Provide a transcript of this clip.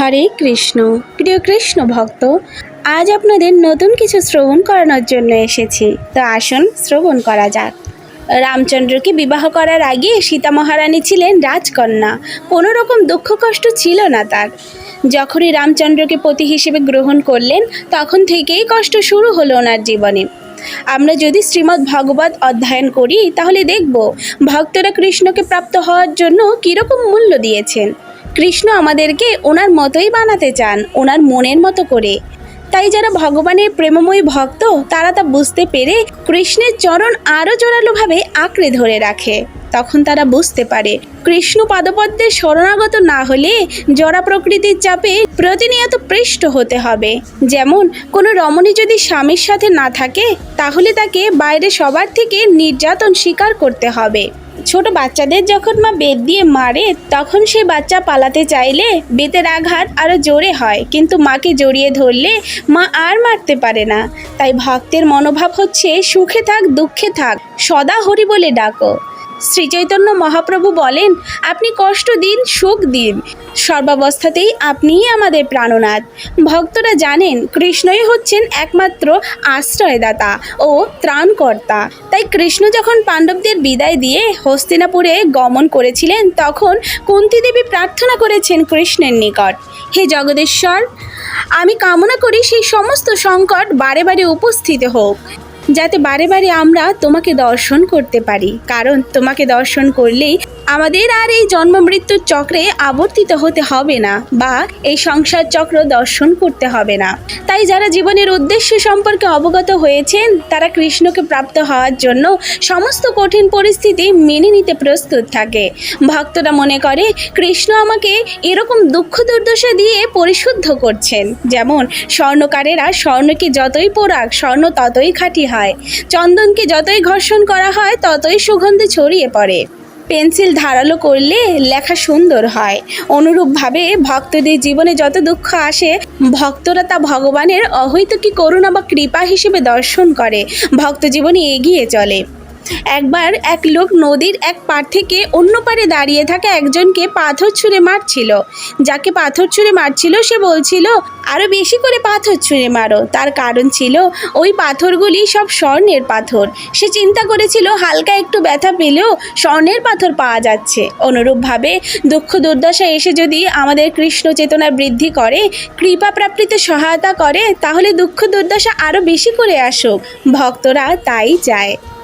হরে কৃষ্ণ। প্রিয় কৃষ্ণ ভক্ত, আজ আপনাদের নতুন কিছু শ্রবণ করানোর জন্য এসেছি। তো আসুন শ্রবণ করা যাক। রামচন্দ্রকে বিবাহ করার আগে সীতা মহারানী ছিলেন রাজকন্যা। কোনো রকম দুঃখ কষ্ট ছিল না তার। যখনই রামচন্দ্রকে পতি হিসেবে গ্রহণ করলেন, তখন থেকেই কষ্ট শুরু হলো ওনার জীবনে। আমরা যদি শ্রীমদ্ ভগবত অধ্যয়ন করি, তাহলে দেখব, ভক্তরা কৃষ্ণকে প্রাপ্ত হওয়ার জন্য কীরকম মূল্য দিয়েছেন। কৃষ্ণ আমাদেরকে ওনার মতোই বানাতে চান, ওনার মনের মতো করে। তাই যারা ভগবানের প্রেমময়ী ভক্ত, তারা তা বুঝতে পেরে কৃষ্ণের চরণ আরও জোরালোভাবে আঁকড়ে ধরে রাখে। তখন তারা বুঝতে পারে, কৃষ্ণ পাদপদ্মের শরণাগত না হলে জরা প্রকৃতির চাপে প্রতিনিয়ত পৃষ্ঠ হতে হবে। যেমন, কোনো রমণী যদি স্বামীর সাথে না থাকে, তাহলে তাকে বাইরে সবার থেকে নির্যাতন স্বীকার করতে হবে। ছোট বাচ্চাদের যখন মা বেত দিয়ে মারে, তখন সে বাচ্চা পালাতে চাইলে বেতের আঘাত আরও জোরে হয়। কিন্তু মাকে জড়িয়ে ধরলে মা আর মারতে পারে না। তাই ভক্তের মনোভাব হচ্ছে, সুখে থাক, দুঃখে থাক, সদা হরি বলে ডাকো। শ্রী চৈতন্য মহাপ্রভু বলেন, আপনি কষ্ট দিন, সুখ দিন। সর্বাবস্থাতেই আপনিই আমাদের প্রাণনাথ। ভক্তরা জানেন, কৃষ্ণই হচ্ছেন একমাত্র আশ্রয়দাতা ও ত্রাণকর্তা। তাই কৃষ্ণ যখন পাণ্ডবদের বিদায় দিয়ে হস্তিনাপুরে গমন করেছিলেন, তখন কুন্তি দেবী প্রার্থনা করেছেন কৃষ্ণের নিকট, হে জগদীশ্বর, আমি কামনা করি সেই সমস্ত সংকট বারে বারে উপস্থিত হোক। যাতে বারে বারে আমরা তোমাকে দর্শন করতে পারি। কারণ তোমাকে দর্শন করলেই আমাদের আর এই জন্ম মৃত্যুর চক্রে আবর্তিত হতে হবে না বা এই সংসার চক্র দর্শন করতে হবে না। তাই যারা জীবনের উদ্দেশ্য সম্পর্কে অবগত হয়েছেন, তারা কৃষ্ণকে প্রাপ্ত হওয়ার জন্য সমস্ত কঠিন পরিস্থিতি মেনে নিতে প্রস্তুত থাকে। ভক্তরা মনে করে, কৃষ্ণ আমাকে এরকম দুঃখ দুর্দশা দিয়ে পরিশুদ্ধ করছেন। যেমন, স্বর্ণকারেরা স্বর্ণকে যতই পোড়াক, স্বর্ণ ততই খাঁটি হয়। চন্দনকে যতই ঘর্ষণ করা হয়, ততই সুগন্ধি ছড়িয়ে পড়ে। পেন্সিল ধারালো করলে লেখা সুন্দর হয়। অনুরূপভাবে ভক্তদের জীবনে যত দুঃখ আসে, ভক্তরা তা ভগবানের অহৈতুকী করুণা বা কৃপা হিসেবে দর্শন করে। ভক্ত জীবনে এগিয়ে চলে। একবার এক লোক নদীর এক পার থেকে অন্য পাড়ে দাঁড়িয়ে থাকা একজনকে পাথর ছুঁড়ে মারছিল। যাকে পাথর ছুঁড়ে মারছিল, সে বলছিল আরও বেশি করে পাথর ছুঁড়ে মারো। তার কারণ ছিল, ওই পাথরগুলি সব স্বর্ণের পাথর। সে চিন্তা করেছিল, হালকা একটু ব্যথা পেলেও স্বর্ণের পাথর পাওয়া যাচ্ছে। অনুরূপভাবে দুঃখ দুর্দশা এসে যদি আমাদের কৃষ্ণ চেতনা বৃদ্ধি করে, কৃপা প্রাপ্তিতে সহায়তা করে, তাহলে দুঃখ দুর্দশা আরও বেশি করে আসুক। ভক্তরা তাই চায়।